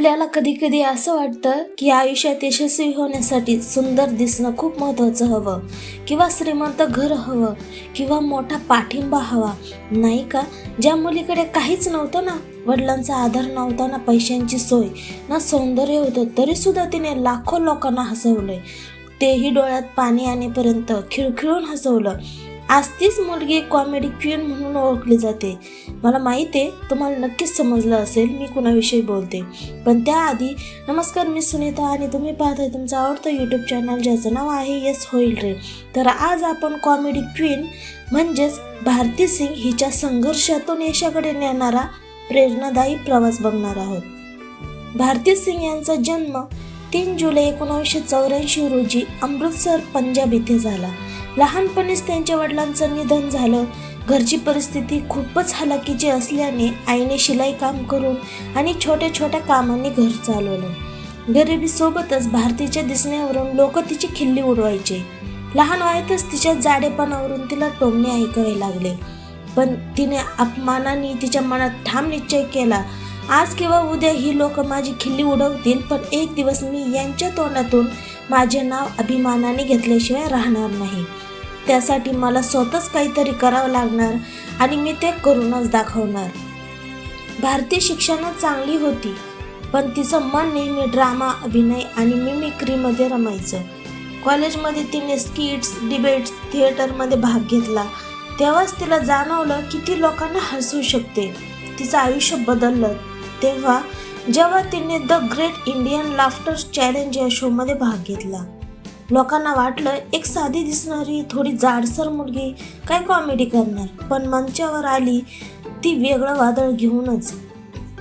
आपल्याला कधी कधी असं वाटतं की आयुष्यात यशस्वी होण्यासाठी सुंदर दिसणं खूप महत्त्वाचं हवं. किंवा श्रीमंत घर हवं. किंवा मोठा पाठिंबा हवा. नाही का? ज्या मुलीकडे काहीच नव्हतं ना वडिलांचा आधार नव्हता ना पैशांची सोय ना सौंदर्य होतं तरीसुद्धा तिने लाखो लोकांना हसवलंय. तेही डोळ्यात पाणी आणेपर्यंत खिळखिळून हसवलं. आज तीच मुलगी कॉमेडी क्वीन म्हणून ओळखली जाते. मला माहीत आहे तुम्हाला नक्कीच समजलं असेल मी कुणाविषयी बोलते. पण त्याआधी नमस्कार मी सुनीता आणि तुम्ही पाहताय तुमचं आवडतं यूट्यूब चॅनल ज्याचं नाव आहे यस होईल रे तर आज आपण कॉमेडी क्वीन म्हणजेच भारती सिंग हिच्या संघर्षातून यशाकडे नेणारा प्रेरणादायी प्रवास बघणार आहोत. भारती सिंग यांचा जन्म तीन जुलै एकोणीसशे चौऱ्याऐंशी रोजी अमृतसर पंजाब येथे झाला. लहानपणीच त्यांच्या वडिलांचं निधन झालं. घरची परिस्थिती खूपच हलाखीची असल्याने आईने शिलाई काम करून आणि छोट्या छोट्या कामांनी घर चालवलं. गरिबीसोबतच भारतीच्या दिसण्यावरून लोक तिची खिल्ली उडवायचे. लहान वयातच तिच्या जाडेपणावरून तिला टोमणे ऐकावे लागले. पण तिने अपमानाने तिच्या मनात ठाम निश्चय केला. आज किंवा उद्या ही लोक माझी खिल्ली उडवतील पण एक दिवस मी यांच्या तोंडातून माझे नाव अभिमानाने घेतल्याशिवाय राहणार नाही. त्यासाठी मला स्वतःच काहीतरी करावं लागणार आणि मी ते करूनच दाखवणार. भारतीय शिक्षणात चांगली होती पण तिचं मन नेहमी ड्रामा अभिनय आणि मिमिक्रीमध्ये रमायचं. कॉलेजमध्ये तिने स्किट्स डिबेट्स थिएटरमध्ये भाग घेतला. तेव्हाच तिला जाणवलं की ती लोकांना हसवू शकते. तिचं आयुष्य बदललं. तेव्हा जेव्हा तिने the great Indian laughter challenge या शोमध्ये भाग घेतला. लोकांना वाटलं एक साधी दिसणारी थोडी जाडसर मुलगी काय कॉमेडी करणार? पण मंचावर आली ती वेगळं वादळ घेऊनच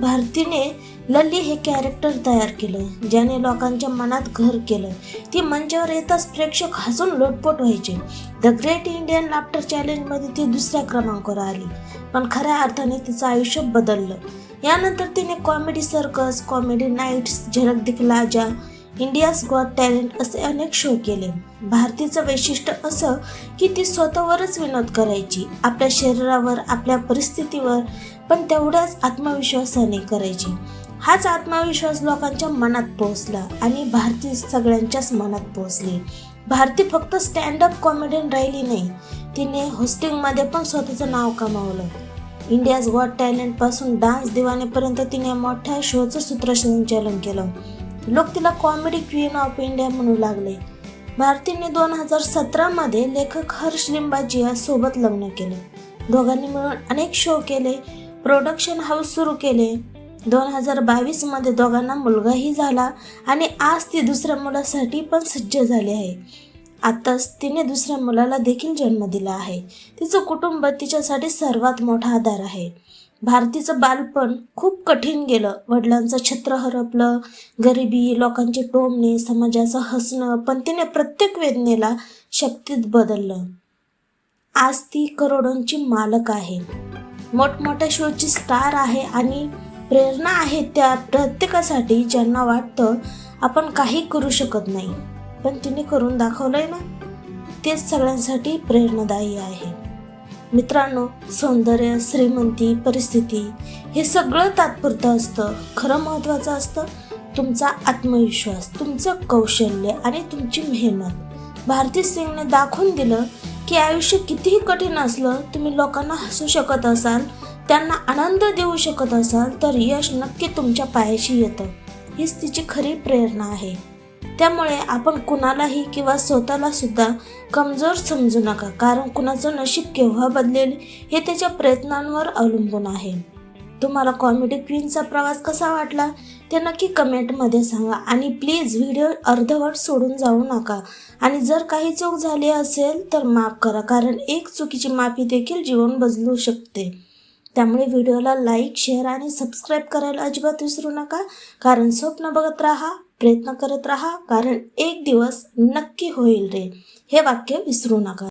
भारतीने लल्ली हे कॅरेक्टर तयार केलं ज्याने लोकांच्या मनात घर केलं. ती मंचावर येताच प्रेक्षक हसून लोटपोट व्हायचे. द ग्रेट इंडियन लाफ्टर चॅलेंजमध्ये ती दुसऱ्या क्रमांकावर आली पण खऱ्या अर्थाने तिचं आयुष्य बदललं. यानंतर तिने कॉमेडी सर्कस कॉमेडी नाईट्स झलक दिखला जा इंडियाज गॉट टॅलेंट असे अनेक शो केले. भारतीचं वैशिष्ट्य असं की ती स्वतःवरच विनोद करायची. आपल्या शरीरावर आपल्या परिस्थितीवर पण तेवढ्याच आत्मविश्वासाने करायची. हाच आत्मविश्वास लोकांच्या मनात पोहोचला आणि भारती सगळ्यांच्याच मनात पोहोचली. भारती फक्त स्टँडअप कॉमेडियन राहिली नाही तिने होस्टिंगमध्ये पण स्वतःचं नाव कमावलं. इंडियाज गॉट टॅलेंटपासून डान्स दिवानेपर्यंत तिने मोठ्या शोचं सूत्रसंचालन केलं. लोक तिला कॉमेडी क्वीन ऑफ इंडिया म्हणू लागले. भारतीने दोन हजार सतरामध्ये लेखक हर्ष लिंबाजी यासोबत लग्न केलं. दोघांनी मिळून अनेक शो केले प्रोडक्शन हाऊस सुरू केले. दोन हजार बावीसमध्ये दोघांना मुलगाही झाला आणि आज ती दुसऱ्या मुलासाठी पण सज्ज झाली आहे. आत्ताच तिने दुसऱ्या मुलाला देखील जन्म दिला आहे. तिचं कुटुंब तिच्यासाठी सर्वात मोठा आधार आहे. भारतीचं बालपण खूप कठीण गेलं. वडिलांचं छत्र हरपलं. गरिबी लोकांचे टोमणे समाजाचं हसणं पण तिने प्रत्येक वेदनेला शक्तीत बदललं. आज ती करोडोंची मालक आहे. मोठमोठ्या शोची स्टार आहे आणि प्रेरणा आहे त्या प्रत्येकासाठी ज्यांना वाटतं आपण काही करू शकत नाही. पण तिने करून दाखवलंय ना तेच सगळ्यांसाठी प्रेरणादायी आहे. मित्रांनो सौंदर्य श्रीमंती परिस्थिती हे सगळं तात्पुरतं असतं. खरं महत्त्वाचं असतं तुमचा आत्मविश्वास तुमचं कौशल्य आणि तुमची मेहनत. भारती सिंगने दाखवून दिलं की आयुष्य कितीही कठीण असलं तुम्ही लोकांना हसू शकत असाल त्यांना आनंद देऊ शकत असाल तर यश नक्की तुमच्या पायाशी येतं. हीच तिची खरी प्रेरणा आहे. त्यामुळे आपण कुणालाही किंवा स्वतःला सुद्धा कमजोर समजू नका कारण कुणाचं नशीब केव्हा बदलेल हे त्याच्या प्रयत्नांवर अवलंबून आहे. तुम्हाला कॉमेडी क्वीनचा प्रवास कसा वाटला ते नक्की कमेंटमध्ये सांगा. आणि प्लीज व्हिडिओ अर्धवट सोडून जाऊ नका. आणि जर काही चूक झाली असेल तर माफ करा. कारण एक चुकीची माफी देखील जीवन बदलू शकते. त्यामुळे व्हिडिओला लाईक शेअर आणि सबस्क्राईब करायला अजिबात विसरू नका. कारण स्वप्न बघत राहा प्रयत्न करत राहा. कारण एक दिवस नक्की होईल रे. हे वाक्य विसरू नका.